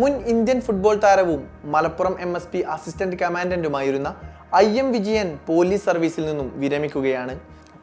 മുൻ Indian football താരവും Malappuram M S P assistant കമാൻഡന്റുമായിരുന്ന I M Vijayan police സർവീസിൽ നിന്നും വിരമിക്കുകയാണ്.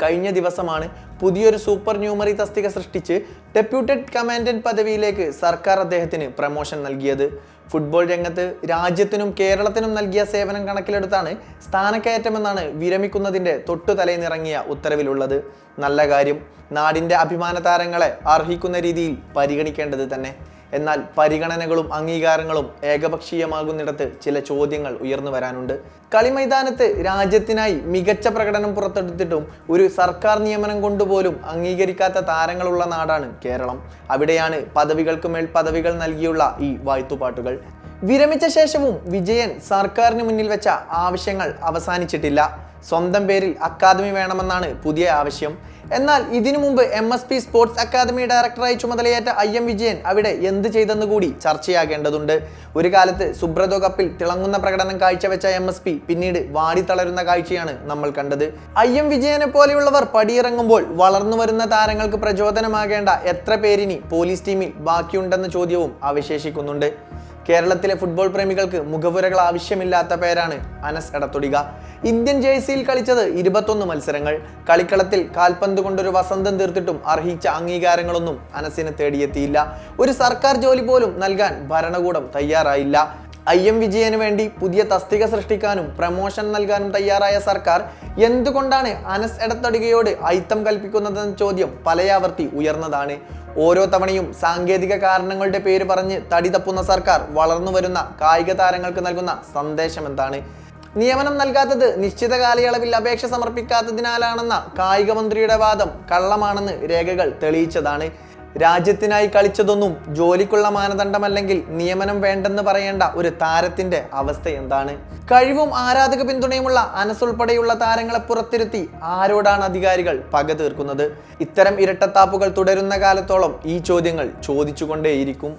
കഴിഞ്ഞ ദിവസമാണ് പുതിയൊരു സൂപ്പർ ന്യൂമറി തസ്തിക സൃഷ്ടിച്ച് ഡെപ്യൂട്ടഡ് കമാൻഡന്റ് പദവിയിലേക്ക് സർക്കാർ അദ്ദേഹത്തിന് പ്രമോഷൻ നൽകിയത്. ഫുട്ബോൾ രംഗത്ത് രാജ്യത്തിനും കേരളത്തിനും നൽകിയ സേവനം കണക്കിലെടുത്താണ് സ്ഥാനക്കയറ്റമെന്നാണ് വിരമിക്കുന്നതിന്റെ തൊട്ടു തലേന്നിറങ്ങിയ ഉത്തരവിലുള്ളത്. നല്ല കാര്യം നാടിന്റെ അഭിമാന താരങ്ങളെ അർഹിക്കുന്ന രീതിയിൽ പരിഗണിക്കേണ്ടത് തന്നെ. എന്നാൽ പരിഗണനകളും അംഗീകാരങ്ങളും ഏകപക്ഷീയമാകുന്നിടത്ത് ചില ചോദ്യങ്ങൾ ഉയർന്നു വരാനുണ്ട്. കളിമൈതാനത്ത് രാജ്യത്തിനായി മികച്ച പ്രകടനം പുറത്തെടുത്തിട്ടും ഒരു സർക്കാർ നിയമനം കൊണ്ടുപോലും അംഗീകരിക്കാത്ത താരങ്ങളുള്ള നാടാണ് കേരളം. അവിടെയാണ് പദവികൾക്ക് മേൽ പദവികൾ നൽകിയുള്ള ഈ വാഴ്ത്തുപാട്ടുകൾ വിരമിച്ച ശേഷവും വിജയൻ സർക്കാരിന് മുന്നിൽ വെച്ച ആവശ്യങ്ങൾ അവസാനിച്ചിട്ടില്ല. സ്വന്തം പേരിൽ അക്കാദമി വേണമെന്നാണ് പുതിയ ആവശ്യം. എന്നാൽ ഇതിനു മുമ്പ് M S P sports academy ഡയറക്ടറായി ചുമതലയേറ്റ ഐ എം വിജയൻ അവിടെ എന്ത് ചെയ്തെന്ന് കൂടി ചർച്ചയാകേണ്ടതുണ്ട്. ഒരു കാലത്ത് സുബ്രതോ കപ്പിൽ തിളങ്ങുന്ന പ്രകടനം കാഴ്ചവെച്ച എം എസ് പി പിന്നീട് വാടിത്തളരുന്ന കാഴ്ചയാണ് നമ്മൾ കണ്ടത്. ഐ എം വിജയനെ പോലെയുള്ളവർ പടിയിറങ്ങുമ്പോൾ വളർന്നു വരുന്ന താരങ്ങൾക്ക് പ്രചോദനമാകേണ്ട എത്ര പേരിനി പോലീസ് ടീമിൽ ബാക്കിയുണ്ടെന്ന ചോദ്യവും അവശേഷിക്കുന്നുണ്ട്. കേരളത്തിലെ ഫുട്ബോൾ പ്രേമികൾക്ക് മുഖപുരകൾ ആവശ്യമില്ലാത്ത പേരാണ് അനസ് എടത്തൊടിക. ഇന്ത്യൻ ജേഴ്സിയിൽ കളിച്ചത് ഇരുപത്തൊന്ന് മത്സരങ്ങൾ. കളിക്കളത്തിൽ കാൽപന്ത് കൊണ്ടൊരു വസന്തം തീർത്തിട്ടും അർഹിച്ച അംഗീകാരങ്ങളൊന്നും അനസിന് തേടിയെത്തിയില്ല. ഒരു സർക്കാർ ജോലി പോലും നൽകാൻ ഭരണകൂടം തയ്യാറായില്ല. ഐ എം വിജയന് വേണ്ടി പുതിയ തസ്തിക സൃഷ്ടിക്കാനും പ്രമോഷൻ നൽകാനും തയ്യാറായ സർക്കാർ എന്തുകൊണ്ടാണ് അനസ് എടത്തടികയോട് അയിത്തം കൽപ്പിക്കുന്നതെന്ന ചോദ്യം പലയാവർത്തി ഉയർന്നതാണ്. ഓരോ തവണയും സാങ്കേതിക കാരണങ്ങളുടെ പേര് പറഞ്ഞ് തടി തപ്പുന്ന സർക്കാർ വളർന്നു വരുന്ന കായിക താരങ്ങൾക്ക് നൽകുന്ന സന്ദേശം എന്താണ്? നിയമനം നൽകാത്തത് നിശ്ചിത കാലയളവിൽ അപേക്ഷ സമർപ്പിക്കാത്തതിനാലാണെന്ന കായിക മന്ത്രിയുടെ വാദം കള്ളമാണെന്ന് രേഖകൾ തെളിയിച്ചതാണ്. രാജ്യത്തിനായി കളിച്ചതൊന്നും ജോലിക്കുള്ള മാനദണ്ഡമല്ലെങ്കിൽ നിയമനം വേണ്ടെന്ന് പറയേണ്ട ഒരു താരത്തിന്റെ അവസ്ഥ എന്താണ്? കഴിവും ആരാധക പിന്തുണയുമുള്ള അനസ് ഉൾപ്പെടെയുള്ള താരങ്ങളെ പുറത്തിരുത്തി ആരോടാണ് അധികാരികൾ പക തീർക്കുന്നത്? ഇത്തരം ഇരട്ടത്താപ്പുകൾ തുടരുന്ന കാലത്തോളം ഈ ചോദ്യങ്ങൾ ചോദിച്ചുകൊണ്ടേയിരിക്കും.